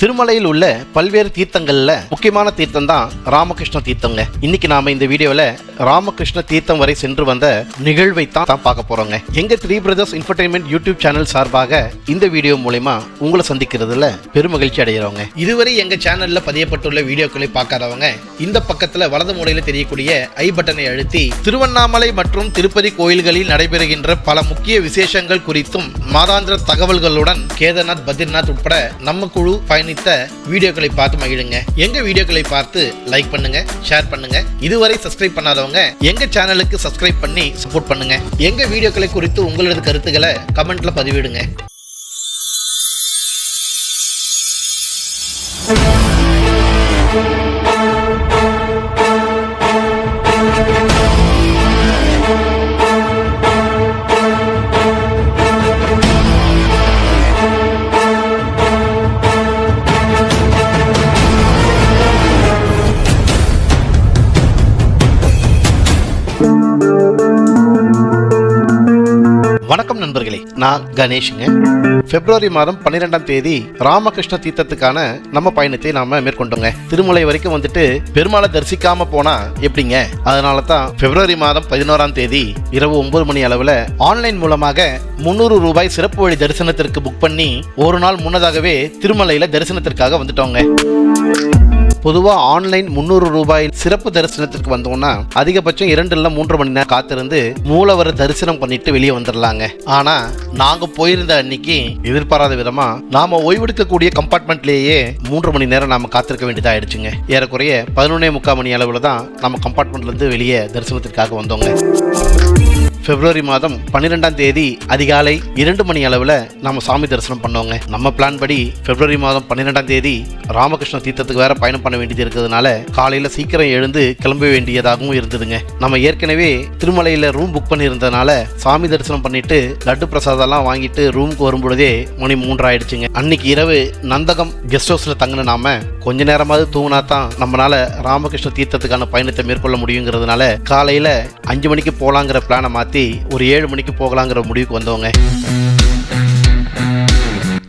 திருமலையில் உள்ள பல்வேறு தீர்த்தங்கள்ல முக்கியமான தீர்த்தம் தான் ராமகிருஷ்ண தீர்த்தங்க. இன்னைக்கு நாம இந்த வீடியோவில் ராமகிருஷ்ண தீர்த்தம் வரை சென்று வந்த நிகழ்வை தான் தான் பார்க்க போறோங்க. எங்க three brothers entertainment YouTube channel சார்பாக இந்த வீடியோ மூலயமா உங்களை சந்திக்கிறதுல பெருமகிழ்ச்சி அடைகிறவங்க. இதுவரை எங்க சேனல்ல பதியப்பட்டுள்ள வீடியோக்களை பார்க்காதவங்க இந்த பக்கத்துல வலது மூலையில தெரியக்கூடிய ஐ பட்டனை அழுத்தி திருவண்ணாமலை மற்றும் திருப்பதி கோயில்களில் நடைபெறுகின்ற பல முக்கிய விசேஷங்கள் குறித்தும் மாதாந்திர தகவல்களுடன் கேதார்நாத் பத்ரிநாத் உட்பட நம்ம குழு பயணித்த வீடியோக்களை பார்த்து மகிழுங்க. எங்க வீடியோக்களை பார்த்து லைக் பண்ணுங்க ஷேர் பண்ணுங்க. இதுவரை சப்ஸ்கிரைப் பண்ணாதவங்க எங்க சேனலுக்கு சப்ஸ்கிரைப் பண்ணி சப்போர்ட் பண்ணுங்க. எங்க வீடியோக்களை குறித்து உங்களது கருத்துக்களை கமெண்ட்ல பதிவிடுங்க. நான் கணேஷுங்க. பிப்ரவரி மாதம் பன்னிரெண்டாம் தேதி ராமகிருஷ்ண தீர்த்தத்துக்கான நம்ம பயணத்தை நாம மேற்கொண்டோங்க. திருமலை வரைக்கும் வந்துட்டு பெருமாளை தரிசிக்காம போனா எப்படிங்க? அதனால தான் பிப்ரவரி மாதம் பதினோராம் தேதி இரவு ஒன்பது மணி அளவில் ஆன்லைன் மூலமாக முந்நூறு ரூபாய் சிறப்பு வழி தரிசனத்திற்கு புக் பண்ணி ஒரு நாள் முன்னதாகவே திருமலையில தரிசனத்திற்காக வந்துட்டோங்க. பொதுவாக ஆன்லைன் முந்நூறு ரூபாய் சிறப்பு தரிசனத்திற்கு வந்தோம்னா அதிகபட்சம் இரண்டு இல்லை மூன்று மணி நேரம் காத்திருந்து மூலவரை தரிசனம் பண்ணிட்டு வெளியே வந்துடலாங்க ஆனா நாங்க போயிருந்த அன்னைக்கு எதிர்பாராத விதமா நாம ஓய்வெடுக்கக்கூடிய கம்பார்ட்மெண்ட்லேயே மூன்று மணி நேரம் நாம காத்திருக்க வேண்டியதாக ஆயிடுச்சுங்க ஏறக்குறைய பதினொன்னே முக்கால் மணி அளவில் தான் நம்ம கம்பார்ட்மெண்ட்லேருந்து வெளியே தரிசனத்திற்காக வந்தோங்க. பிப்ரவரி மாதம் பன்னிரெண்டாம் தேதி அதிகாலை இரண்டு மணி அளவில் நம்ம சாமி தரிசனம் பண்ணோங்க. நம்ம பிளான் படி பிப்ரவரி மாதம் பன்னிரெண்டாம் தேதி ராமகிருஷ்ண தீர்த்தத்துக்கு வேற பயணம் பண்ண வேண்டியது இருக்கிறதுனால காலையில் சீக்கிரம் எழுந்து கிளம்ப வேண்டியதாகவும் இருந்ததுங்க. நம்ம ஏற்கனவே திருமலையில் ரூம் புக் பண்ணியிருந்ததுனால சாமி தரிசனம் பண்ணிட்டு லட்டு பிரசாதம்லாம் வாங்கிட்டு ரூமுக்கு வரும்பொழுதே மணி மூன்று ஆயிடுச்சுங்க அன்னைக்கு இரவு நந்தகம் கெஸ்ட் ஹவுஸில் தங்கின நாம கொஞ்ச நேரமாவது தூங்கினா தான் நம்மளால ராமகிருஷ்ண தீர்த்தத்துக்கான பயணத்தை மேற்கொள்ள முடியுங்கிறதுனால காலையில் அஞ்சு மணிக்கு போகலாங்கிற பிளானை மாற்றி மாத்தி ஒரு ஏழு மணிக்கு போகலாங்கிற முடிவுக்கு வந்தவங்க.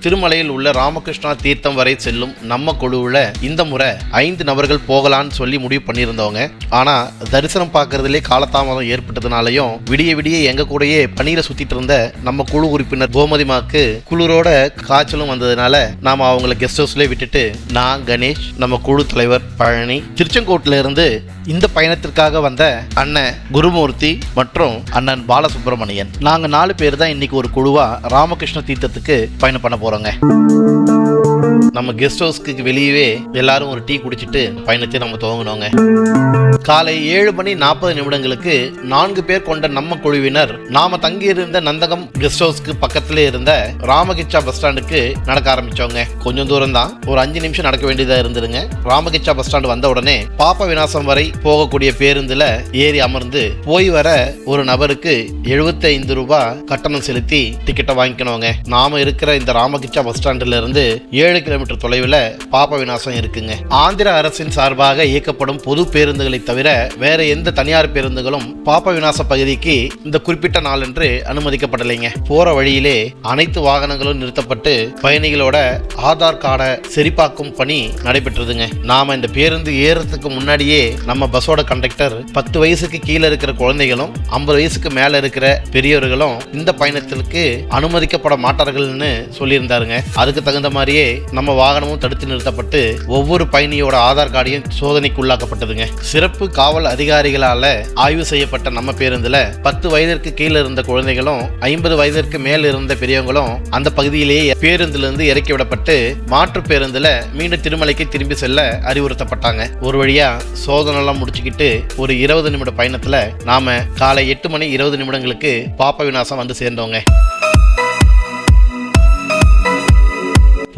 திருமலையில் உள்ள ராமகிருஷ்ணா தீர்த்தம் வரை செல்லும் நம்ம குழுவில் இந்த முறை ஐந்து நபர்கள் போகலான்னு சொல்லி முடிவு பண்ணியிருந்தவங்க. ஆனால் தரிசனம் பார்க்கறதுலே காலதாமதம் ஏற்பட்டதுனாலையும் விடிய விடிய எங்க கூடயே பணியில் சுத்திட்டு இருந்த நம்ம குழு உறுப்பினர் கோமதிமாக்கு குளிரோட காய்ச்சலும் வந்ததுனால நாம அவங்கள கெஸ்ட் ஹவுஸ்லேயே விட்டுட்டு நான் கணேஷ் நம்ம குழு தலைவர் பழனி திருச்செங்கோட்டில் இருந்து இந்த பயணத்திற்காக வந்த அண்ணன் குருமூர்த்தி மற்றும் அண்ணன் பாலசுப்ரமணியன். நாங்கள் நாலு பேர் தான் இன்னைக்கு ஒரு குழுவாக ராமகிருஷ்ண தீர்த்தத்துக்கு பயணம் பண்ண போறோங்க நம்ம கெஸ்ட் ஹவுஸ்க்கு வெளியவே எல்லாரும் ஒரு டீ குடிச்சிட்டு பயணத்தை நம்ம துவங்கினோங்க. காலை ஏழு மணி நாற்பது நிமிடங்களுக்கு நான்கு பேர் கொண்ட நம்ம குழுவினர் நாம தங்கியிருந்த நந்தகம் கெஸ்ட் ஹவுஸ்க்கு பக்கத்திலே இருந்த ராமகிச்சா பஸ் ஸ்டாண்டுக்கு நடக்க ஆரம்பிச்சோங்க. கொஞ்சம் தூரம் தான் ஒரு அஞ்சு நிமிஷம் நடக்க வேண்டியதா இருந்ததுங்க ராமகிச்சா பஸ் ஸ்டாண்டு வந்த உடனே பாப்ப விநாசம் வரை போகக்கூடிய பேருந்துல ஏறி அமர்ந்து போய் வர ஒரு நபருக்கு 75 ஐந்து ரூபாய் கட்டணம் செலுத்தி டிக்கெட்டை வாங்கிக்கணுங்க. நாம இருக்கிற இந்த ராமகிச்சா பஸ் ஸ்டாண்டுல இருந்து ஏழு கிலோமீட்டர் தொலைவில் பாப்ப விநாசம் இருக்குங்க. ஆந்திர அரசின் சார்பாக இயக்கப்படும் பொது பேருந்துகளை தவிர வேற எந்த தனியார் பேருந்துகளும் பாப்ப விநாச பகுதிக்கு இந்த குறிப்பிட்ட நாளன்று அனுமதிக்கப்படலைங்க. போற வழியிலே அனைத்து வாகனங்களும் நிறுத்தப்பட்டு பயணிகளோட ஆதார் கார்டை சரிபார்க்கும் பணி நடைபெற்றதுங்க. நாம இந்த பேருந்து ஏறதுக்கு முன்னாடியே நம்ம பஸ்ஸோட கண்டக்டர் பத்து வயசுக்கு கீழே இருக்கிற குழந்தைகளும் ஐம்பது வயசுக்கு மேல இருக்கிற பெரியவர்களும் இந்த பயணத்திற்கு அனுமதிக்கப்பட மாட்டார்கள்னு சொல்லியிருந்தாருங்க. அதுக்கு தகுந்த மாதிரியே நம்ம வாகனமும் தடுத்து நிறுத்தப்பட்டு ஒவ்வொரு பயணியோட ஆதார் கார்டையும் சோதனைக்கு உள்ளாக்கப்பட்டதுங்க சிறப்பு காவல் அதிகாரிகளால ஆய்வு செய்யப்பட்ட நம்ம பேருந்துல பத்து வயதிற்கு கீழே இருந்த குழந்தைகளும் ஐம்பது வயதிற்கு மேல் இருந்த பெரியவங்களும் அந்த பகுதியிலேயே பேருந்திலிருந்து இறக்கி விடப்பட்டு மாற்று பேருந்துல மீண்டும் திருமலைக்கு திரும்பி செல்ல அறிவுறுத்தப்பட்டாங்க. ஒரு வழியா சோதனை எல்லாம் முடிச்சுக்கிட்டு ஒரு இருபது நிமிட பயணத்துல நாம காலை எட்டு மணி இருபது நிமிடங்களுக்கு பாப்ப விநாசம் வந்து சேர்ந்தோங்க.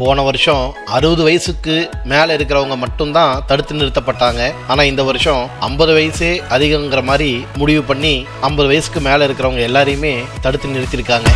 போன வருஷம் அறுபது வயசுக்கு மேலே இருக்கிறவங்க மட்டும்தான் தடுத்து நிறுத்தப்பட்டாங்க. ஆனால் இந்த வருஷம் ஐம்பது வயசே அதிகங்கிற மாதிரி முடிவு பண்ணி ஐம்பது வயசுக்கு மேலே இருக்கிறவங்க எல்லாரையுமே தடுத்து நிறுத்தியிருக்காங்க.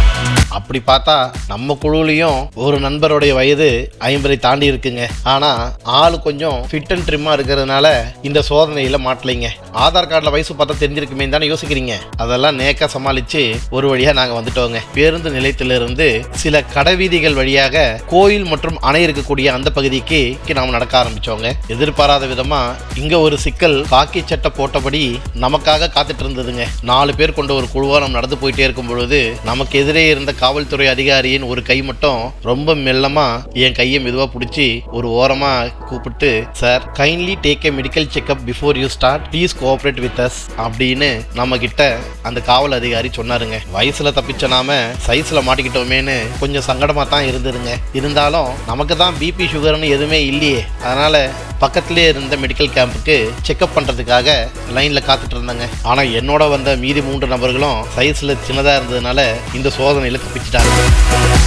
அப்படி பார்த்தா நம்ம குழுவிலையும் ஒரு நண்பருடைய வயது ஐம்பதை தாண்டி இருக்குங்க. ஆனால் ஆள் கொஞ்சம் ஃபிட் அண்ட் ட்ரிம்மாக இருக்கிறதுனால இந்த சோதனையில் மாட்டலைங்க. ஆதார் கார்டில் வயசு பார்த்தா தெரிஞ்சிருக்குமே தானே யோசிக்கிறீங்க. அதெல்லாம் நேக்கா சமாளித்து ஒரு வழியாக நாங்கள் வந்துட்டோங்க. பேருந்து நிலையத்திலிருந்து சில கடைவீதிகள் வழியாக கோயில் மற்றும் அணை இருக்கக்கூடிய அந்த பகுதிக்கு நாம் நடக்க ஆரம்பிச்சோங்க. எதிர்பாராத விதமா இங்க ஒரு சிக்கல் காக்கி சட்டை போட்டபடி நமக்காக காத்துட்டு இருந்ததுங்க. நாலு பேர் கொண்ட ஒரு குழுவா நம்ம நடந்து போயிட்டே இருக்கும் பொழுது நமக்கு எதிரே இருந்த காவல்துறை அதிகாரியின் ஒரு கை மட்டும் ரொம்ப மெல்லமா என் கையை மெதுவா பிடிச்சி ஒரு ஓரமா கூப்பிட்டு sir kindly take a medical checkup before you start please cooperate with us அப்படின்னு நம்ம கிட்ட அந்த காவல் அதிகாரி சொன்னாருங்க. வயசுல தப்பிச்ச நாம சைஸ்ல மாட்டிக்கிட்டோமேன்னு கொஞ்சம் சங்கடமா தான் இருந்ததுங்க. இருந்தாலும் நமக்கு தான் பிபி சுகர்னு எதுவுமே இல்லையே. அதனால பக்கத்திலே இருந்த மெடிக்கல் கேம்புக்கு செக்அப் பண்ணுறதுக்காக லைனில் காத்துட்டு இருந்தாங்க. ஆனால் என்னோட வந்த மீதி மூன்று நபர்களும் சைஸில் சின்னதாக இருந்ததுனால இந்த சோதனையில் தப்பிச்சிட்டாங்க.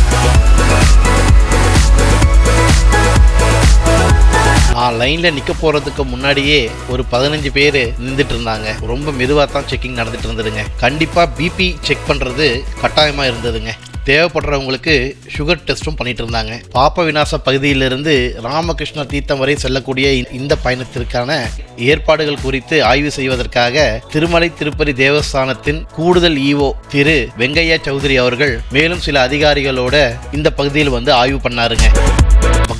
நான் லைன்ல நிக்க போறதுக்கு முன்னாடியே ஒரு பதினஞ்சு பேர் நின்றுட்டு இருந்தாங்க ரொம்ப மெதுவாக தான் செக்கிங் நடந்துட்டு இருந்ததுங்க. கண்டிப்பா பிபி செக் பண்றது கட்டாயமா இருந்ததுங்க. தேவைப்படுறவங்களுக்கு சுகர் டெஸ்ட்டும் பண்ணிட்டு இருந்தாங்க. பாப்ப விநாச பகுதியிலிருந்து ராமகிருஷ்ண தீர்த்தம் வரை செல்லக்கூடிய இந்த- இந்த பயணத்திற்கான ஏற்பாடுகள் குறித்து ஆய்வு செய்வதற்காக திருமலை திருப்பதி தேவஸ்தானத்தின் கூடுதல் ஈஓ திரு வெங்கையா சௌத்ரி அவர்கள் மேலும் சில அதிகாரிகளோட இந்த பகுதியில் வந்து ஆய்வு பண்ணாருங்க.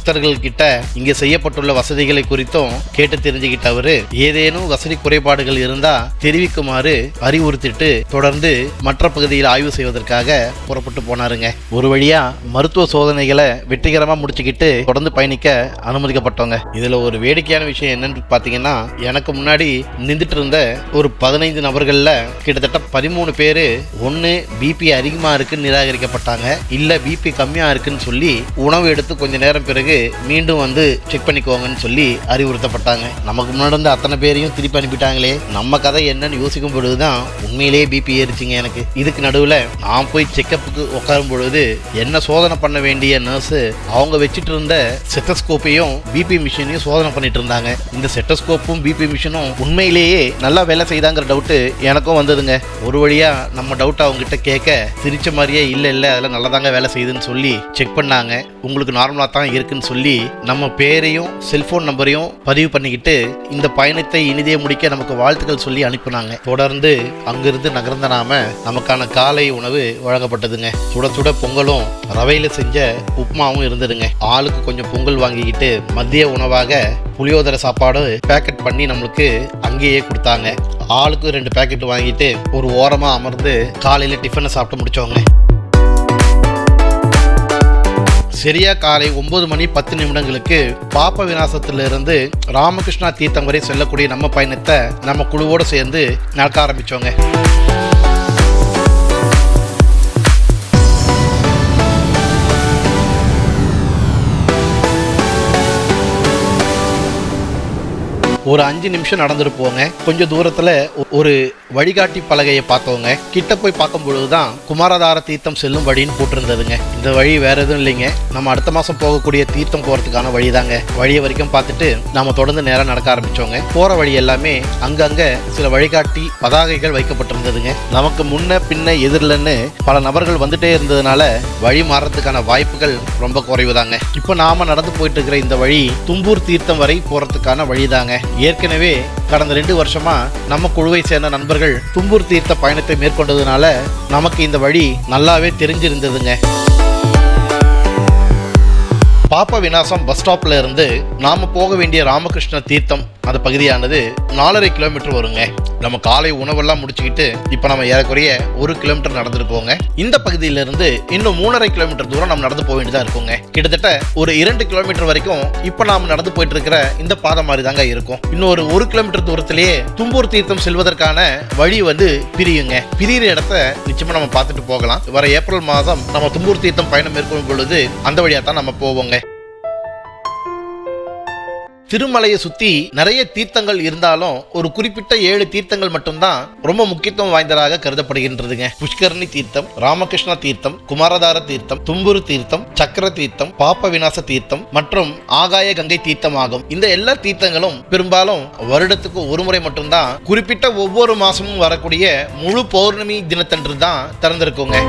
பக்தர்கள் கிட்ட இங்க செய்யப்பட்டுள்ள வசதிகளை குறித்தும் கேட்டு தெரிஞ்சுக்கிட்ட அவரு ஏதேனும் வசதி குறைபாடுகள் இருந்தா தெரிவிக்குமாறு அறிவுறுத்திட்டு தொடர்ந்து மற்ற பகுதியில் ஆய்வு செய்வதற்காக புறப்பட்டு போனாருங்க. ஒரு வழியா மருத்துவ சோதனைகளை வெற்றிகரமா முடிச்சுக்கிட்டு தொடர்ந்து பயணிக்க அனுமதிக்கப்பட்டவங்க. இதுல ஒரு வேடிக்கையான விஷயம் என்னன்னு பாத்தீங்கன்னா எனக்கு முன்னாடி நின்றுட்டு இருந்த ஒரு பதினைந்து நபர்கள்ல கிட்டத்தட்ட பதிமூணு பேரு ஒன்னு பிபி அதிகமா இருக்குன்னு நிராகரிக்கப்பட்டாங்க. இல்ல பிபி கம்மியா இருக்குன்னு சொல்லி உணவு எடுத்து கொஞ்ச நேரம் பிறகு மீண்டும் வந்து செக் பண்ணிக்கோங்கன்னு சொல்லி அறிவுறுத்தப்பட்டாங்க. நமக்கு முன்னாடி இருந்த அத்தனை பேரையும் திருப்பி அனுப்பிட்டாங்களே. நம்ம கதை என்னன்னு யோசிக்கும் பொழுதுதான் உண்மையிலேயே பிபி ஏறிச்சிங்க எனக்கு. இதுக்கு நடுவில் நான் போய் செக்கப்புக்கு உட்காரும் பொழுது என்ன சோதனை பண்ண வேண்டிய நர்ஸு அவங்க வச்சுட்டு இருந்த செட்டஸ்கோப்பையும் பிபி மிஷினையும் சோதனை பண்ணிட்டு இருந்தாங்க. இந்த செட்டஸ்கோப்பும் பிபி மிஷினும் உண்மையிலேயே நல்லா வேலை செய்தாங்கிற டவுட்டு எனக்கும் வந்ததுங்க. ஒரு வழியா நம்ம டவுட் அவங்ககிட்ட கேட்க சிரிச்ச மாதிரியே இல்லை இல்லை அதெல்லாம் நல்லதாங்க வேலை செய்யுதுன்னு சொல்லி செக் பண்ணாங்க. உங்களுக்கு நார்மலாக தான் இருக்குன்னு சொல்லி நம்ம பேரையும் செல்போன் நம்பரையும் பதிவு பண்ணிக்கிட்டு இந்த பயணத்தை இனிதே முடிக்க நமக்கு வாழ்த்துக்கள் சொல்லி அனுப்பினாங்க. தொடர்ந்து அங்கிருந்து நகர்ந்த நாம நமக்கான காலை உணவு வழங்கப்பட்டதுங்க. சுட சுட பொங்கலும் ரவையில செஞ்ச உப்புமாவும் இருந்ததுங்க. ஆளுக்கு கொஞ்சம் பொங்கல் வாங்கிக்கிட்டு மதிய உணவாக புளியோதரை சாப்பாடு பேக்கெட் பண்ணி நம்மளுக்கு அங்கேயே கொடுத்தாங்க. ஆளுக்கு ரெண்டு பேக்கெட் வாங்கிட்டு ஒரு ஓரமாக அமர்ந்து காலையில் டிஃபனை சாப்பிட்டு முடிச்சோங்க சரியா காலை ஒன்பது மணி பத்து நிமிடங்களுக்கு பாப்ப விநாசத்திலிருந்து ராமகிருஷ்ணா தீர்த்தம் வரை செல்லக்கூடிய நம்ம பயணத்தை நம்ம குழுவோடு சேர்ந்து நடக்க ஆரம்பிச்சோங்க. ஒரு அஞ்சு நிமிஷம் நடந்துட்டு போங்க கொஞ்சம் தூரத்துல ஒரு வழிகாட்டி பலகையை பார்த்தவங்க கிட்ட போய் பார்க்கும் பொழுதுதான் குமாரதார தீர்த்தம் செல்லும் வழின்னு போட்டிருந்ததுங்க. இந்த வழி வேற எதுவும் இல்லைங்க. நம்ம அடுத்த மாசம் போகக்கூடிய தீர்த்தம் போறதுக்கான வழிதாங்க. வழியை வரைக்கும் பார்த்துட்டு நாம தொடர்ந்து நேரம் நடக்க ஆரம்பிச்சோங்க. போற வழி எல்லாமே அங்கங்க சில வழிகாட்டி பதாகைகள் வைக்கப்பட்டிருந்ததுங்க. நமக்கு முன்ன பின்ன எதிரில்னு பல நபர்கள் வந்துட்டே இருந்ததுனால வழி மாறதுக்கான வாய்ப்புகள் ரொம்ப குறைவுதாங்க. இப்போ நாம நடந்து போயிட்டு இருக்கிற இந்த வழி தும்பூர் தீர்த்தம் வரை போறதுக்கான வழிதாங்க. ஏற்கனவே கடந்த ரெண்டு வருஷமா நம்ம குழுவை சேர்ந்த நண்பர்கள் தும்பூர் தீர்த்த பயணத்தை மேற்கொண்டதுனால நமக்கு இந்த வழி நல்லாவே தெரிஞ்சிருந்ததுங்க. பாப்ப விநாசம் பஸ் ஸ்டாப்ல இருந்து நாம போக வேண்டிய ராமகிருஷ்ண தீர்த்தம் அந்த பகுதியானது நாலரை கிலோமீட்டர் வருங்க. நம்ம காலை உணவெல்லாம் முடிச்சுக்கிட்டு இப்போ நம்ம ஏறக்குறைய ஒரு கிலோமீட்டர் நடந்துருக்கோங்க இந்த பகுதியிலிருந்து இன்னும் மூணரை கிலோமீட்டர் தூரம் நம்ம நடந்து போக வேண்டியதாக இருக்குங்க. கிட்டத்தட்ட ஒரு இரண்டு கிலோமீட்டர் வரைக்கும் இப்போ நாம நடந்து போயிட்டு இருக்கிற இந்த பாதை மாதிரி தாங்க இருக்கும். இன்னும் ஒரு ஒரு கிலோமீட்டர் தூரத்திலேயே தும்பூர் தீர்த்தம் செல்வதற்கான வழி வந்து பிரியுங்க. பிரியிற இடத்த நிச்சயமா நம்ம பார்த்துட்டு போகலாம். வர ஏப்ரல் மாதம் நம்ம தும்பூர் தீர்த்தம் பயணம் மேற்கொள்ளும் பொழுது அந்த வழியாக தான் நம்ம போவோங்க. திருமலையை சுத்தி நிறைய தீர்த்தங்கள் இருந்தாலும் ஒரு குறிப்பிட்ட ஏழு தீர்த்தங்கள் மட்டும்தான் ரொம்ப முக்கியத்துவம் வாய்ந்ததாக கருதப்படுகின்றதுங்க. புஷ்கரணி தீர்த்தம் ராமகிருஷ்ண தீர்த்தம் குமாரதார தீர்த்தம் தும்புரு தீர்த்தம் சக்கர தீர்த்தம் பாப்ப விநாச தீர்த்தம் மற்றும் ஆகாய கங்கை தீர்த்தம் ஆகும். இந்த எல்லா தீர்த்தங்களும் பெரும்பாலும் வருடத்துக்கு ஒரு முறை மட்டும்தான் குறிப்பிட்ட ஒவ்வொரு மாசமும் வரக்கூடிய முழு பௌர்ணமி தினத்தன்று தான் திறந்திருக்குங்க.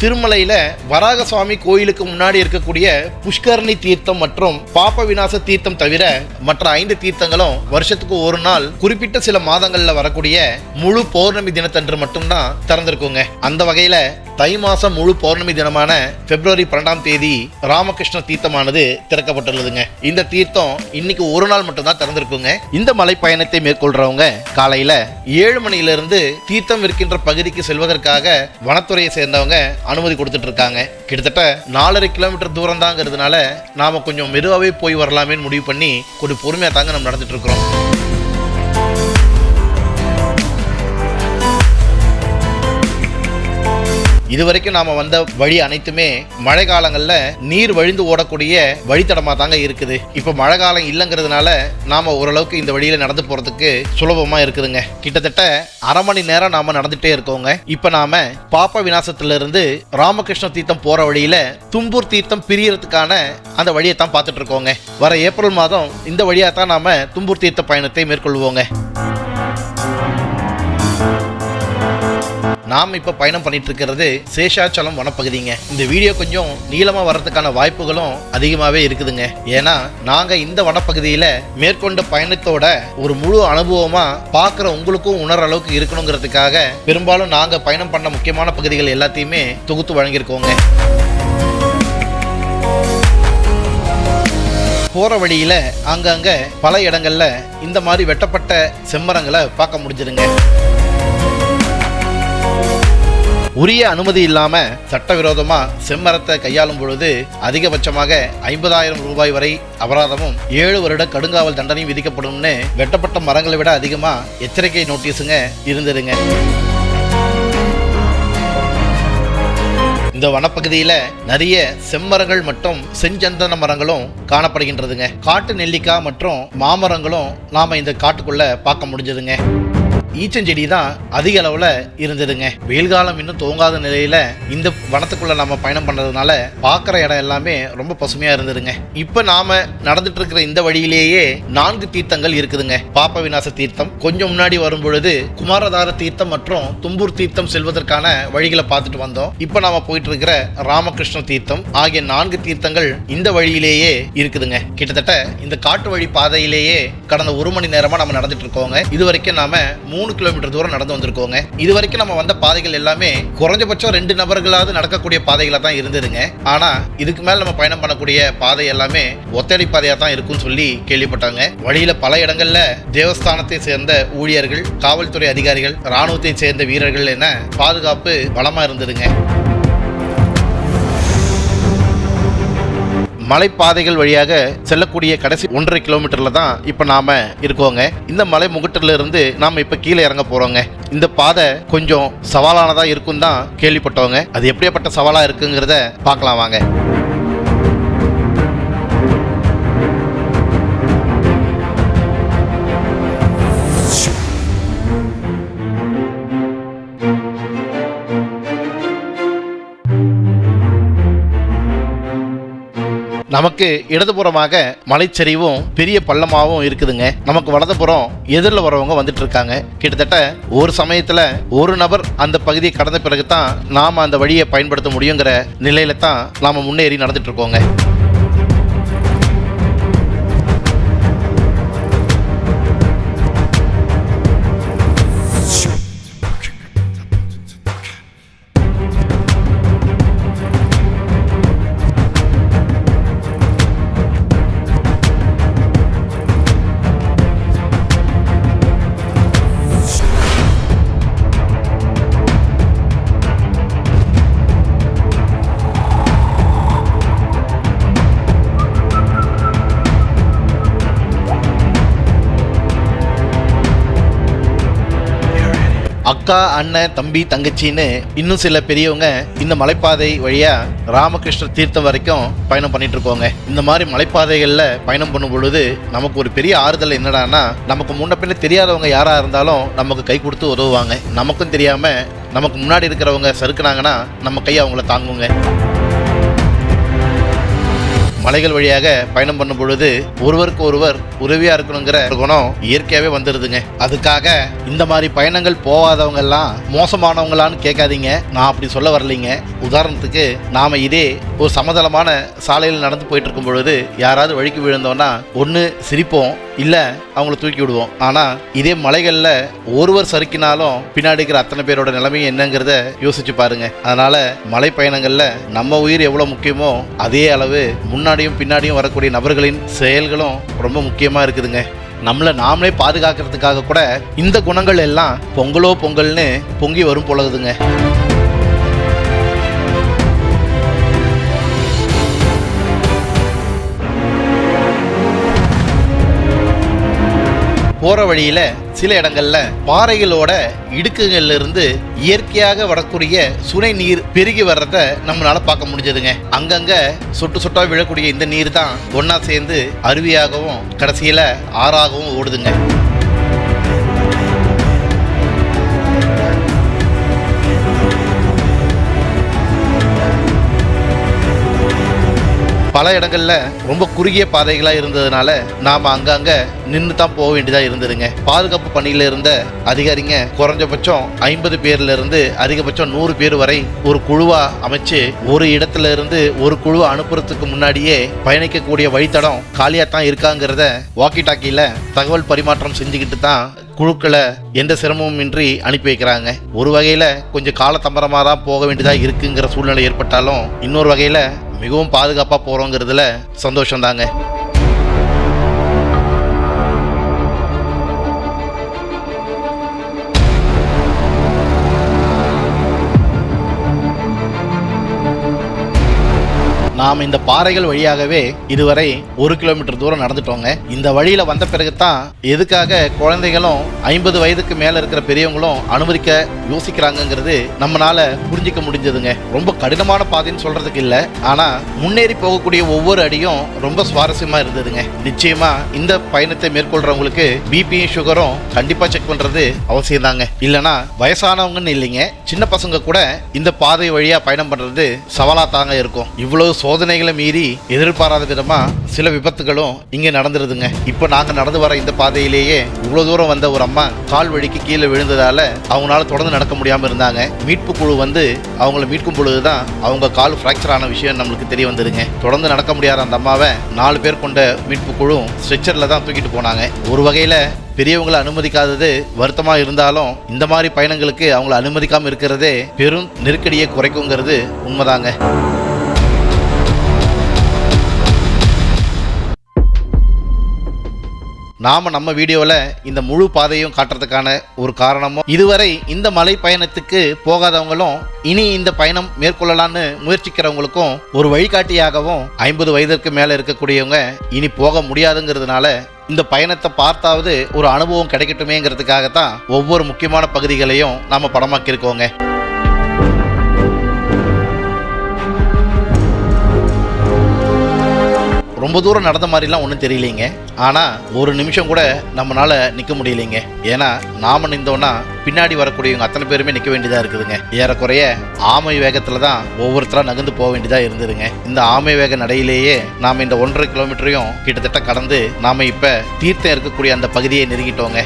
திருமலையில் வராக சுவாமி கோயிலுக்கு முன்னாடி இருக்கக்கூடிய புஷ்கரணி தீர்த்தம் மற்றும் பாப்ப விநாச தீர்த்தம் தவிர மற்ற ஐந்து தீர்த்தங்களும் வருஷத்துக்கு ஒரு நாள் குறிப்பிட்ட சில மாதங்களில் வரக்கூடிய முழு பௌர்ணமி தினத்தன்று மட்டும்தான் திறந்திருக்குங்க. அந்த வகையில் தை மாதம் முழு பௌர்ணமி தினமான பிப்ரவரி பன்னெண்டாம் தேதி ராமகிருஷ்ண தீர்த்தமானது திறக்கப்பட்டுள்ளதுங்க. இந்த தீர்த்தம் இன்னைக்கு ஒரு நாள் மட்டும்தான் திறந்திருக்குங்க. இந்த மலை பயணத்தை மேற்கொள்றவங்க காலையில் ஏழு மணியிலிருந்து தீர்த்தம் இருக்கின்ற பகுதிக்கு செல்வதற்காக வனத்துறையை சேர்ந்தவங்க அனுமதி கொடுத்துட்டு இருக்காங்க கிட்டத்தட்ட நாலரை கிலோமீட்டர் தூரம் தாங்கிறதுனால நாம கொஞ்சம் மெதுவாகவே போய் வரலாமேன்னு முடிவு பண்ணி கொஞ்சம் பொறுமையாக தாங்க நம்ம நடந்துட்டு இருக்கிறோம் இதுவரைக்கும் நாம வந்த வழி அனைத்துமே மழை காலங்கள்ல நீர் வழிந்து ஓடக்கூடிய வழித்தடமா தாங்க இருக்குது. இப்போ மழை காலம் இல்லைங்கிறதுனால நாம ஓரளவுக்கு இந்த வழியில நடந்து போறதுக்கு சுலபமா இருக்குதுங்க. கிட்டத்தட்ட அரை மணி நேரம் நாம நடந்துட்டே இருக்கோங்க. இப்போ நாம பாப்ப விநாசத்திலிருந்து ராமகிருஷ்ண தீர்த்தம் போற வழியில தும்பூர் தீர்த்தம் பிரியறதுக்கான அந்த வழியை தான் பார்த்துட்டு இருக்கோங்க. வர ஏப்ரல் மாதம் இந்த வழியா தான் நாம தும்பூர் தீர்த்த பயணத்தை மேற்கொள்வோங்க. நாம் இப்போ பயணம் பண்ணிட்டு இருக்கிறது சேஷாச்சலம் வனப்பகுதிங்க. இந்த வீடியோ கொஞ்சம் நீளமா வர்றதுக்கான வாய்ப்புகளும் அதிகமாகவே இருக்குதுங்க. ஏன்னா நாங்க இந்த வனப்பகுதியில மேற்கொண்ட பயணத்தோட ஒரு முழு அனுபவமா பார்க்குற உங்களுக்கும் உணர அளவுக்கு இருக்கணுங்கிறதுக்காக பெரும்பாலும் நாங்க பயணம் பண்ண முக்கியமான பகுதிகள் எல்லாத்தையுமே தொகுத்து வழங்கியிருக்கோங்க. போகிற வழியில் அங்கங்கே பல இடங்களில் இந்த மாதிரி வெட்டப்பட்ட செம்மரங்களை பார்க்க முடிஞ்சிருங்க உரிய அனுமதி இல்லாம சட்டவிரோதமா செம்மரத்தை கையாளும் பொழுது அதிகபட்சமாக ஐம்பதாயிரம் ரூபாய் வரை அபராதமும் ஏழு வருட கடுங்காவல் தண்டனையும் விதிக்கப்படும்னு வெட்டப்பட்ட மரங்களை விட அதிகமா எச்சரிக்கை நோட்டீஸுங்க இருந்ததுங்க. இந்த வனப்பகுதியில நிறைய செம்மரங்கள் மற்றும் செஞ்சந்தன மரங்களும் காணப்படுகின்றதுங்க. காட்டு நெல்லிக்காய் மற்றும் மாமரங்களும் நாம இந்த காட்டுக்குள்ள பார்க்க முடிஞ்சதுங்க. ஈச்சஞ்செடி தான் அதிக அளவில் இருந்ததுங்க. வெயில் காலம் இன்னும் துவங்காத நிலையில இந்த வனத்துக்குள்ள நம்ம பயணம் பண்றதுனால பார்க்குற இடம் எல்லாமே ரொம்ப பசுமையா இருந்ததுங்க. இப்போ நாம நடந்துட்டு இருக்கிற இந்த வழியிலேயே நான்கு தீர்த்தங்கள் இருக்குதுங்க. பாப்ப விநாச தீர்த்தம் கொஞ்சம் முன்னாடி வரும் பொழுது குமாரதார தீர்த்தம் மற்றும் தும்பூர் தீர்த்தம் செல்வதற்கான வழிகளை பார்த்துட்டு வந்தோம். இப்போ நாம போயிட்டு இருக்கிற ராமகிருஷ்ண தீர்த்தம் ஆகிய நான்கு தீர்த்தங்கள் இந்த வழியிலேயே இருக்குதுங்க. கிட்டத்தட்ட இந்த காட்டு வழி பாதையிலேயே கடந்த ஒரு மணி நேரமா நம்ம நடந்துட்டு இருக்கோங்க. இது வரைக்கும் நாம மூணு கிலோமீட்டர் தூரம் நடந்து வந்திருக்கோங்க. இது வரைக்கும் நம்ம வந்த பாதைகள் எல்லாமே குறைஞ்சபட்சம் ரெண்டு நபர்களாவது நடக்கக்கூடிய பாதைகளாக தான் இருந்ததுங்க. ஆனா இதுக்கு மேல நம்ம பயணம் பண்ணக்கூடிய பாதை எல்லாமே ஒத்தடி பாதையா தான் இருக்கும்னு சொல்லி கேள்விப்பட்டாங்க. வழியில பல இடங்கள்ல தேவஸ்தானத்தை சேர்ந்த ஊழியர்கள் காவல்துறை அதிகாரிகள் ராணுவத்தை சேர்ந்த வீரர்கள் என பாதுகாப்பு பலமா இருந்ததுங்க. மலைப்பாதைகள் வழியாக செல்லக்கூடிய கடைசி ஒன்றரை கிலோமீட்டர்ல தான் இப்போ நாம இருக்கோங்க. இந்த மலை முகட்டில இருந்து நாம இப்போ கீழே இறங்க போறோங்க. இந்த பாதை கொஞ்சம் சவாலானதா இருக்கும் தான் கேள்விப்பட்டவங்க அது எப்படியாப்பட்ட சவாலா இருக்குங்கிறத பார்க்கலாம் வாங்க. நமக்கு இடதுபுறமாக மலைச்சரிவும் பெரிய பள்ளமாகவும் இருக்குதுங்க. நமக்கு வலதுபுறம் எதிரில் வரவங்க வந்துட்டு இருக்காங்க கிட்டத்தட்ட ஒரு சமயத்தில் ஒரு நபர் அந்த பகுதியை கடந்த பிறகு தான் நாம் அந்த வழியை பயன்படுத்த முடியுங்கிற நிலையில தான் நாம் முன்னேறி நடந்துட்டு இருக்கோங்க அக்கா அண்ணன் தம்பி தங்கச்சின்னு இன்னும் சில பெரியவங்க இந்த மலைப்பாதை வழியா ராமகிருஷ்ண தீர்த்தம் வரைக்கும் பயணம் பண்ணிட்டு இருக்கோங்க இந்த மாதிரி மலைப்பாதைகளில் பயணம் பண்ணும் பொழுது நமக்கு ஒரு பெரிய ஆறுதல் என்னடான்னா நமக்கு முன்ன பின்ன தெரியாதவங்க யாரா இருந்தாலும் நமக்கு கை கொடுத்து உதவுவாங்க. நமக்கும் தெரியாம நமக்கு முன்னாடி இருக்கிறவங்க சறுக்குனாங்கன்னா நம்ம கை அவங்கள தாங்குங்க. மலைகள் வழியாக பயணம் பண்ணும் பொழுது ஒருவருக்கு ஒருவர் உதவியா இருக்கணுங்கிற ஒரு குணம் இயற்கையாவே வந்துடுதுங்க அதுக்காக இந்த மாதிரி பயணங்கள் போகாதவங்க எல்லாம் மோசமானவங்களான்னு கேட்காதீங்க. நான் அப்படி சொல்ல வரலைங்க. உதாரணத்துக்கு நாம இதே ஒரு சமதளமான சாலையில் நடந்து போயிட்டு இருக்கும் பொழுது யாராவது வழிக்கு விழுந்தோம்னா ஒன்று சிரிப்போம் இல்லை அவங்கள தூக்கி விடுவோம். ஆனால் இதே மலைகளில் ஒருவர் சறுக்கினாலும் பின்னாடி இருக்கிற அத்தனை பேரோட நிலைமை என்னங்கிறத யோசிச்சு பாருங்க. அதனால மலை பயணங்களில் நம்ம உயிர் எவ்வளோ முக்கியமோ அதே அளவு முன்னாடியும் பின்னாடியும் வரக்கூடிய நபர்களின் செயல்களும் ரொம்ப முக்கியமாக இருக்குதுங்க. நம்மளை நாமளே பாதுகாக்கிறதுக்காக கூட இந்த குணங்கள் எல்லாம் பொங்கலோ பொங்கல்னு பொங்கி வரும் பொழுதுங்க போற வழியில சில இடங்கள்ல பாறைகளோட இடுக்குகள்ல இருந்து இயற்கையாக வரக்கூடிய சுனை நீர் பெருகி வர்றத நம்மளால பார்க்க முடிஞ்சதுங்க. அங்கங்க சொட்டு சொட்டா விழக்கூடிய இந்த நீர் தான் ஒன்றா சேர்ந்து அருவியாகவும் கடைசியில ஆறாகவும் ஓடுதுங்க. பல இடங்கள்ல ரொம்ப குறுகிய பாதைகளா இருந்ததுனால நாம அங்கங்க நின்று தான் போக வேண்டியதா இருந்ததுங்க. பாதுகாப்பு பணியில இருந்த அதிகாரிங்க குறைஞ்சபட்சம் ஐம்பது பேர்ல இருந்து அதிகபட்சம் நூறு பேர் வரை ஒரு குழுவா அமைச்சு ஒரு இடத்துல இருந்து ஒரு குழு அனுப்புறதுக்கு முன்னாடியே பயணிக்கக்கூடிய வழித்தடம் காலியா தான் இருக்காங்கிறத வாக்கி டாக்கியில தகவல் பரிமாற்றம் செஞ்சுக்கிட்டு தான் குழுக்களை எந்த சிரமமும் இன்றி அனுப்பி வைக்கிறாங்க. ஒரு வகையில் கொஞ்சம் காலத்தம்பரமாக தான் போக வேண்டியதாக இருக்குங்கிற சூழ்நிலை ஏற்பட்டாலும் இன்னொரு வகையில் மிகவும் பாதுகாப்பாக போகிறோங்கிறதுல சந்தோஷம்தாங்க. நாம் இந்த பாறைகள் வழியாகவே இதுவரை ஒரு கிலோமீட்டர் தூரம் நடந்துட்டோங்க. இந்த வழியில வந்த பிறகு தான் எதுக்காக குழந்தைகளும் ஐம்பது வயதுக்கு மேல இருக்கிற பெரியவங்களும் அனுமதிக்க யோசிக்கிறாங்கங்கிறது நம்மளால புரிஞ்சிக்க முடிஞ்சதுங்க. ரொம்ப கடினமான பாதைன்னு சொல்றதுக்கு இல்ல. ஆனா முன்னேறி போகக்கூடிய ஒவ்வொரு அடியும் ரொம்ப சுவாரஸ்யமா இருந்ததுங்க. நிச்சயமா இந்த பயணத்தை மேற்கொள்றவங்களுக்கு பிபியும் சுகரும் கண்டிப்பா செக் பண்றது அவசியம் தாங்க இல்லனா வயசானவங்கன்னு இல்லைங்க. சின்ன பசங்க கூட இந்த பாதை வழியா பயணம் பண்றது சவாலா தாங்க இருக்கும். இவ்வளவு சோதனைகளை மீறி எதிர்பாராத விதமா சில விபத்துகளும் இங்க நடந்துருதுங்க. இப்போ நாங்க நடந்து வர இந்த பாதையிலேயே இவ்வளவு தூரம் வந்த ஒரு அம்மா கால் வழிக்கு கீழே விழுந்ததால அவங்களால தொடர்ந்து நடக்க முடியாம இருந்தாங்க. மீட்பு குழு வந்து அவங்கள மீட்கும் பொழுதுதான் அவங்க கால் ஃப்ராக்சர் ஆன விஷயம் நம்மளுக்கு தெரிய வந்துருங்க. தொடர்ந்து நடக்க முடியாத அந்த அம்மாவை நாலு பேர் கொண்ட மீட்பு குழு ஸ்ட்ரெச்சர்ல தான் தூக்கிட்டு போனாங்க. ஒரு வகையில பெரியவங்களை அனுமதிக்காதது வருத்தமாக இருந்தாலும் இந்த மாதிரி பயணங்களுக்கு அவங்கள அனுமதிக்காமல் இருக்கிறதே பெரும் நெருக்கடியை குறைக்குங்கிறது உண்மைதாங்க. நாம் நம்ம வீடியோவில் இந்த முழு பாதையும் காட்டுறதுக்கான ஒரு காரணமும் இதுவரை இந்த மலை பயணத்துக்கு போகாதவங்களும் இனி இந்த பயணம் மேற்கொள்ளலான்னு முயற்சிக்கிறவங்களுக்கும் ஒரு வழிகாட்டியாகவும் ஐம்பது வயதிற்கு மேலே இருக்கக்கூடியவங்க இனி போக முடியாதுங்கிறதுனால இந்த பயணத்தை பார்த்தாவது ஒரு அனுபவம் கிடைக்கட்டுமேங்கிறதுக்காக தான் ஒவ்வொரு முக்கியமான பகுதிகளையும் நாம் படமாக்கியிருக்கோங்க. ரொம்ப தூரம் நடந்த மாதிரிலாம் ஒன்றும் தெரியலைங்க. ஆனால் ஒரு நிமிஷம் கூட நம்மளால் நிற்க முடியலைங்க. ஏன்னா நாம் நின்றோன்னா பின்னாடி வரக்கூடியவங்க அத்தனை பேருமே நிற்க வேண்டியதாக இருக்குதுங்க. ஏறக்குறைய ஆமை வேகத்தில் தான் ஒவ்வொருத்தராக நகர்ந்து போக வேண்டியதாக இருந்ததுங்க. இந்த ஆமை வேக நடையிலேயே நாம் இந்த ஒன்றரை கிலோமீட்டரையும் கிட்டத்தட்ட கடந்து நாம் இப்போ தீர்த்தம் இருக்கக்கூடிய அந்த பகுதியை நெருங்கிட்டோங்க.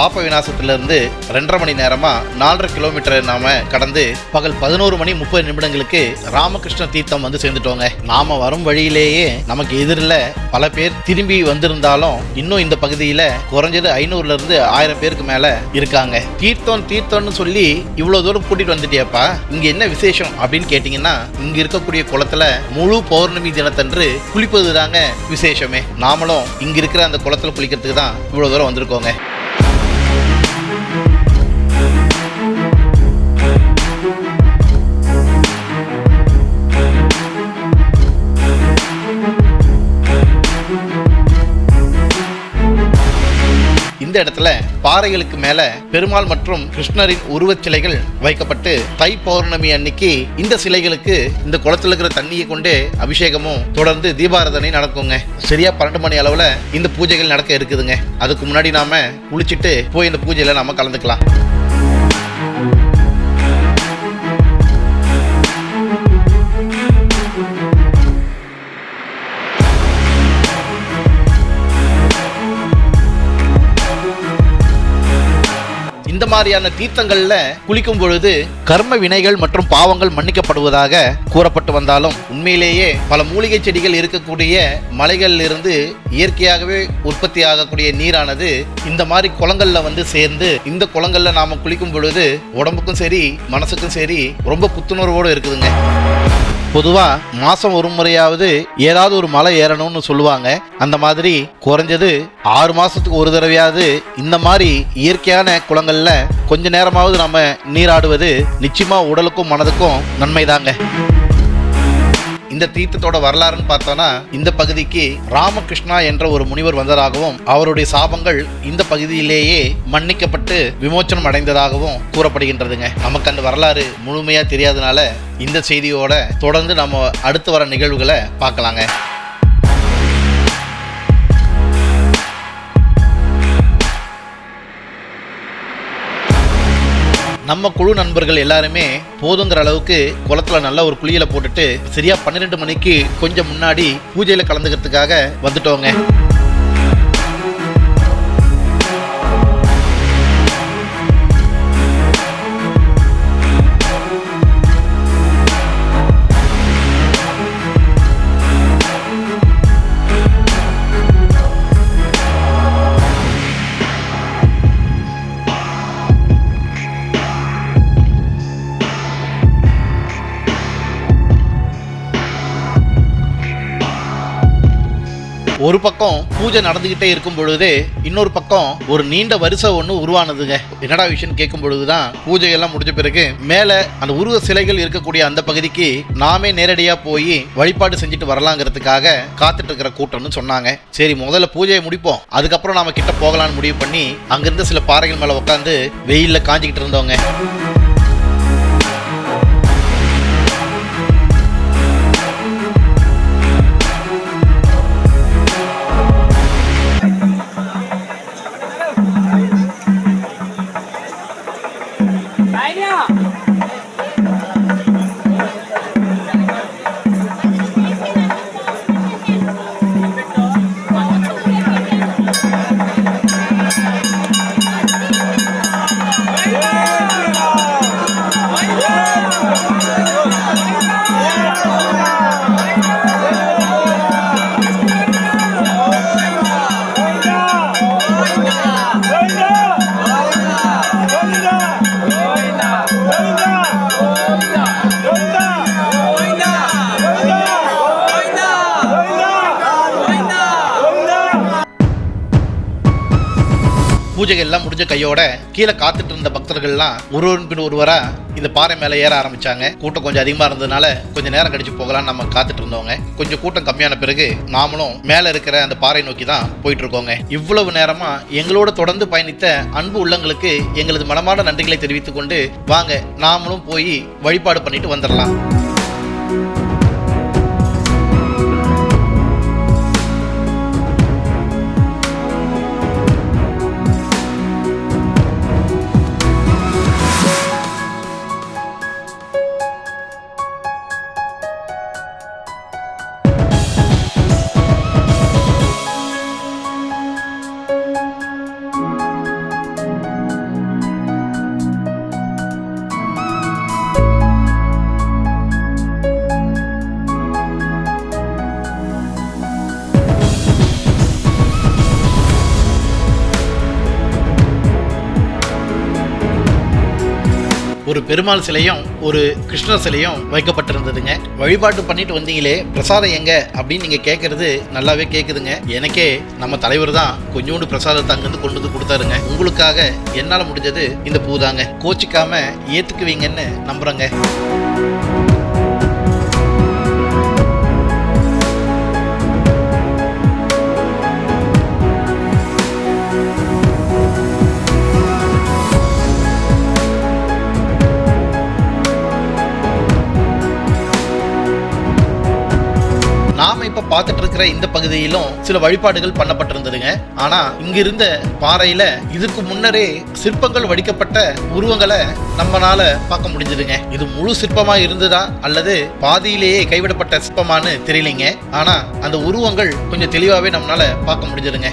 பாப்ப விநாசத்திலிருந்து ரெண்டரை மணி நேரமாக நாலரை கிலோமீட்டர் நாம கடந்து பகல் பதினோரு மணி முப்பது நிமிடங்களுக்கு ராமகிருஷ்ண தீர்த்தம் வந்து சேர்ந்துட்டோங்க. நாம வரும் வழியிலேயே நமக்கு எதிரில் பல பேர் திரும்பி வந்திருந்தாலும் இன்னும் இந்த பகுதியில் குறைஞ்சது ஐநூறுல இருந்து ஆயிரம் பேருக்கு மேலே இருக்காங்க. தீர்த்தம் தீர்த்தம்னு சொல்லி இவ்வளோ தூரம் கூட்டிட்டு வந்துட்டியாப்பா? இங்க என்ன விசேஷம் அப்படின்னு கேட்டீங்கன்னா இங்க இருக்கக்கூடிய குளத்துல முழு பௌர்ணமி தினத்தன்று குளிப்பது தாங்க விசேஷமே. நாமளும் இங்க இருக்கிற அந்த குளத்துல குளிக்கிறதுக்கு தான் இவ்வளோ தூரம் வந்திருக்கோங்க. இந்த இடத்துல பாறைகளுக்கு மேல பெருமாள் மற்றும் கிருஷ்ணரின் உருவச் சிலைகள் வைக்கப்பட்டு தை பௌர்ணமி அன்னைக்கு இந்த சிலைகளுக்கு இந்த குளத்துல இருக்கிற தண்ணியை கொண்டு அபிஷேகமும் தொடர்ந்து தீபாரதனை நடக்குங்க. சரியா பன்னெண்டு மணி அளவுல இந்த பூஜைகள் நடக்க இருக்குதுங்க. அதுக்கு முன்னாடி நாம குளிச்சுட்டு போய் இந்த பூஜையில நாம கலந்துக்கலாம். இந்த மாதிரியான தீர்த்தங்கள்ல குளிக்கும் பொழுது கர்ம வினைகள் மற்றும் பாவங்கள் மன்னிக்கப்படுவதாக கூறப்பட்டு வந்தாலும் உண்மையிலேயே பல மூலிகை செடிகள் இருக்கக்கூடிய மலைகளில் இருந்து இயற்கையாகவே உற்பத்தி ஆகக்கூடிய நீரானது இந்த மாதிரி குளங்கள்ல வந்து சேர்ந்து இந்த குளங்கள்ல நாம குளிக்கும் பொழுது உடம்புக்கும் சரி மனசுக்கும் சரி ரொம்ப புத்துணர்வோடு இருக்குதுங்க. பொதுவாக மாதம் ஒரு முறையாவது ஏதாவது ஒரு மலை ஏறணும்னு சொல்லுவாங்க. அந்த மாதிரி குறைஞ்சது ஆறு மாதத்துக்கு ஒரு தடவையாவது இந்த மாதிரி இயற்கையான குளங்களில் கொஞ்ச நேரமாவது நம்ம நீராடுவது நிச்சயமாக உடலுக்கும் மனதுக்கும் நன்மைதாங்க. இந்த தீர்த்தத்தோட வரலாறுன்னு பார்த்தோன்னா இந்த பகுதிக்கு ராமகிருஷ்ணா என்ற ஒரு முனிவர் வந்ததாகவும் அவருடைய சாபங்கள் இந்த பகுதியிலேயே மன்னிக்கப்பட்டு விமோச்சனம் அடைந்ததாகவும் கூறப்படுகின்றதுங்க. நமக்கு அந்த வரலாறு முழுமையா தெரியாதனால இந்த செய்தியோட தொடர்ந்து நம்ம அடுத்து வர நிகழ்வுகளை பார்க்கலாங்க. நம்ம குழு நண்பர்கள் எல்லாருமே போதுங்கிற அளவுக்கு குளத்துல நல்ல ஒரு குளியலை போட்டுட்டு சரியா பன்னிரெண்டு மணிக்கு கொஞ்சம் முன்னாடி பூஜையில கலந்துக்கிறதுக்காக வந்துட்டோங்க. ஒரு பக்கம் பூஜை நடந்துகிட்டே இருக்கும் பொழுது இன்னொரு பக்கம் ஒரு நீண்ட வரிசை ஒன்று உருவானதுங்க. என்னடா விஷயம் கேட்கும் பொழுதுதான் பூஜை எல்லாம் முடிஞ்ச பிறகு மேலே அந்த உருவ சிலைகள் இருக்கக்கூடிய அந்த பகுதிக்கு நாமே நேரடியாக போய் வழிபாடு செஞ்சுட்டு வரலாங்கிறதுக்காக காத்துட்டு இருக்கிற கூட்டம்னு சொன்னாங்க. சரி முதல்ல பூஜையை முடிப்போம். அதுக்கப்புறம் நாம கிட்ட போகலான்னு முடிவு பண்ணி அங்கிருந்து சில பாறைகள் மேலே உட்காந்து வெயிலில் காஞ்சிக்கிட்டு இருந்தவங்க பூஜைகள் எல்லாம் முடிஞ்ச கையோட கீழே காத்துட்டு இருந்த பக்தர்கள்லாம் ஒருவரின் பின் ஒருவரா இந்த பாறை மேலே ஏற ஆரம்பிச்சாங்க. கூட்டம் கொஞ்சம் அதிகமாக இருந்ததுனால கொஞ்சம் நேரம் கழிச்சு போகலாம்னு நம்ம காத்துட்டு இருந்தவங்க. கொஞ்சம் கூட்டம் கம்மியான பிறகு நாமளும் மேலே இருக்கிற அந்த பாறை நோக்கி தான் போயிட்டு இருக்கோங்க. இவ்வளவு நேரமா எங்களோட தொடர்ந்து பயணித்த அன்பு உள்ளங்களுக்கு எங்களது மனமான நன்றிகளை தெரிவித்துக் கொண்டு வாங்க நாமளும் போய் வழிபாடு பண்ணிட்டு வந்துடலாம். பெருமாள் சிலையும் ஒரு கிருஷ்ணர் சிலையும் வைக்கப்பட்டிருந்ததுங்க. வழிபாட்டு பண்ணிட்டு வந்தீங்களே பிரசாதம் எங்க? அப்படின்னு நீங்க கேட்கறது நல்லாவே கேக்குதுங்க. எனக்கே நம்ம தலைவர் தான் கொஞ்சோண்டு பிரசாதத்தை அங்கிருந்து கொண்டு வந்து கொடுத்தாருங்க. உங்களுக்காக என்னால முடிஞ்சது இந்த பூதாங்க கோச்சிக்காம ஏத்துக்குவீங்கன்னு நம்புறேங்க. பார்த்துட்டு இருக்கிற இந்த பகுதியிலும் சில வழிபாடுகள் பண்ணப்பட்டிருந்ததுங்க. ஆனா இங்க இருந்த பாறையில இதுக்கு முன்னரே சிற்பங்கள் வடிக்கப்பட்ட உருவங்களை நம்மளால பார்க்க முடிஞ்சதுங்க. இது முழு சிற்பமா இருந்ததா அல்லது பாதியிலேயே கைவிடப்பட்ட சிற்பமான்னு தெரியலைங்க. ஆனா அந்த உருவங்கள் கொஞ்சம் தெளிவாவே நம்மளால பார்க்க முடிஞ்சதுங்க.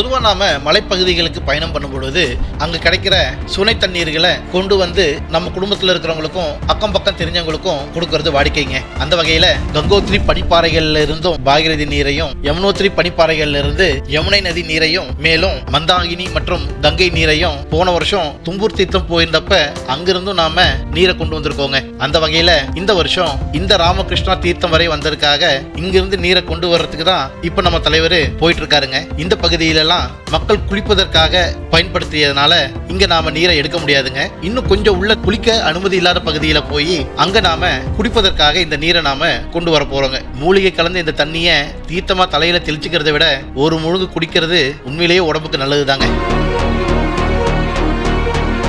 Quando பொதுவாக நாம மலைப்பகுதிகளுக்கு பயணம் பண்ணும்பொழுது அங்கே கிடைக்கிற சுனை தண்ணீர்களை கொண்டு வந்து நம்ம குடும்பத்தில் இருக்கிறவங்களுக்கும் அக்கம் பக்கம் தெரிஞ்சவங்களுக்கும் கொடுக்கறது வாடிக்கைங்க. அந்த வகையில் கங்கோத்ரி பனிப்பாறைகள்ல இருந்தும் பாகிரதி நீரையும் யமுனோத்ரி பனிப்பாறைகள்ல இருந்து யமுனை நதி நீரையும் மேலும் மந்தாகினி மற்றும் கங்கை நீரையும் போன வருஷம் தும்பூர் தீர்த்தம் போயிருந்தப்ப அங்கிருந்தும் நாம நீரை கொண்டு வந்திருக்கோங்க. அந்த வகையில் இந்த வருஷம் இந்த ராமகிருஷ்ணா தீர்த்தம் வரை வந்ததுக்காக இங்கிருந்து நீரை கொண்டு வர்றதுக்கு தான் இப்போ நம்ம தலைவர் போயிட்டு இருக்காருங்க. இந்த பகுதியிலெல்லாம் மக்கள் குளிப்பதற்காக பயன்படுத்தியதுனால இங்க நாம நீரை எடுக்க முடியாதுங்க. இன்னும் கொஞ்சம் உள்ள குளிக்க அனுமதி இல்லாத பகுதியில போய் அங்க நாம குடிப்பதற்காக இந்த நீரை நாம கொண்டு வர போறோங்க. மூலிகை கலந்து இந்த தண்ணிய தீர்த்தமா தலையில தெளிச்சுக்கிறத விட ஒரு முழுங்கு குடிக்கிறது உண்மையிலேயே உடம்புக்கு நல்லதுதாங்க.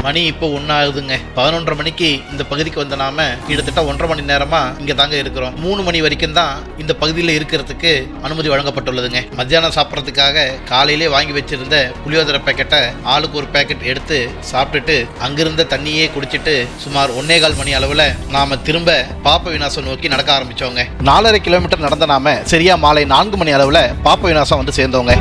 மணி இப்போ ஒன்னாகுதுங்க பதினொன்றரை மணிக்கு இந்த பகுதிக்கு வந்த நாம கிட்டத்தட்ட ஒன்றரை மணி நேரமா இங்க தாங்க இருக்கிறோம். மூணு மணி வரைக்கும் தான் இந்த பகுதியில் இருக்கிறதுக்கு அனுமதி வழங்கப்பட்டுள்ளதுங்க. மத்தியானம் சாப்பிட்றதுக்காக காலையிலே வாங்கி வச்சிருந்த புளியோதரை பேக்கெட்டை ஆளுக்கு ஒரு பேக்கெட் எடுத்து சாப்பிட்டுட்டு அங்கிருந்த தண்ணியே குடிச்சிட்டு சுமார் ஒன்னே கால் மணி அளவில் நாம திரும்ப பாப்ப விநாசம் நோக்கி நடக்க ஆரம்பிச்சோங்க. நாலரை கிலோமீட்டர் நடந்த நாம சரியா மாலை நான்கு மணி அளவில் பாப்ப விநாசம் வந்து சேர்ந்தோங்க.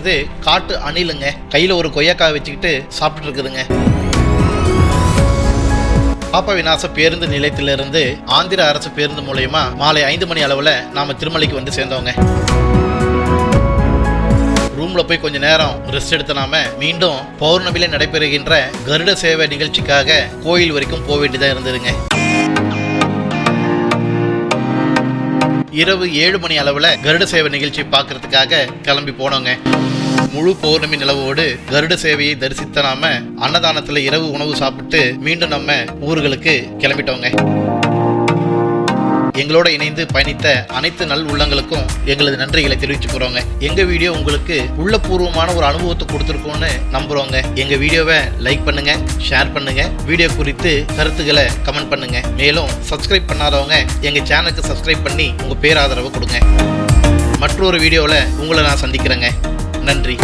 இருக்கிறது காட்டு அணிலுங்க. கையில ஒரு கொய்யாக்காய் வச்சுக்கிட்டு சாப்பிட்டு இருக்குதுங்க. பாப்பா விநாச பேருந்து நிலையத்திலிருந்து ஆந்திர அரசு பேருந்து மூலயமா மாலை ஐந்து மணி அளவில் நாம திருமலைக்கு வந்து சேர்ந்தோங்க. ரூம்ல போய் கொஞ்ச நேரம் ரெஸ்ட் எடுத்த நாம மீண்டும் பௌர்ணமியில நடைபெறுகின்ற கருட சேவை நிகழ்ச்சிக்காக கோயில் வரைக்கும் போக வேண்டியதா இருந்ததுங்க. இரவு ஏழு மணி அளவுல கருட சேவை நிகழ்ச்சி பார்க்கறதுக்காக கிளம்பி போனோங்க. முழு பௌர்ணமி நிலவோடு கருட சேவையை தரிசித்த நாம அன்னதானத்துல இரவு உணவு சாப்பிட்டு மீண்டும் நம்ம ஊர்களுக்கு கிளம்பிட்டோங்க. எங்களோட இணைந்து பயணித்த அனைத்து நல் உள்ளங்களுக்கும் எங்களது நன்றிகளை தெரிவிச்சுக்கிறோங்க எங்க வீடியோ உங்களுக்கு உள்ளபூர்வமான ஒரு அனுபவத்தை கொடுத்துருக்கோம்னு நம்புறோங்க. எங்க வீடியோவை லைக் பண்ணுங்க ஷேர் பண்ணுங்க வீடியோ குறித்து கருத்துக்களை கமெண்ட் பண்ணுங்க. மேலும் சப்ஸ்கிரைப் பண்ணாதவங்க எங்க சேனலுக்கு சப்ஸ்கிரைப் பண்ணி உங்க பேராதரவு கொடுங்க. மற்றொரு வீடியோவில் உங்களை நான் சந்திக்கிறேங்க. நன்றி.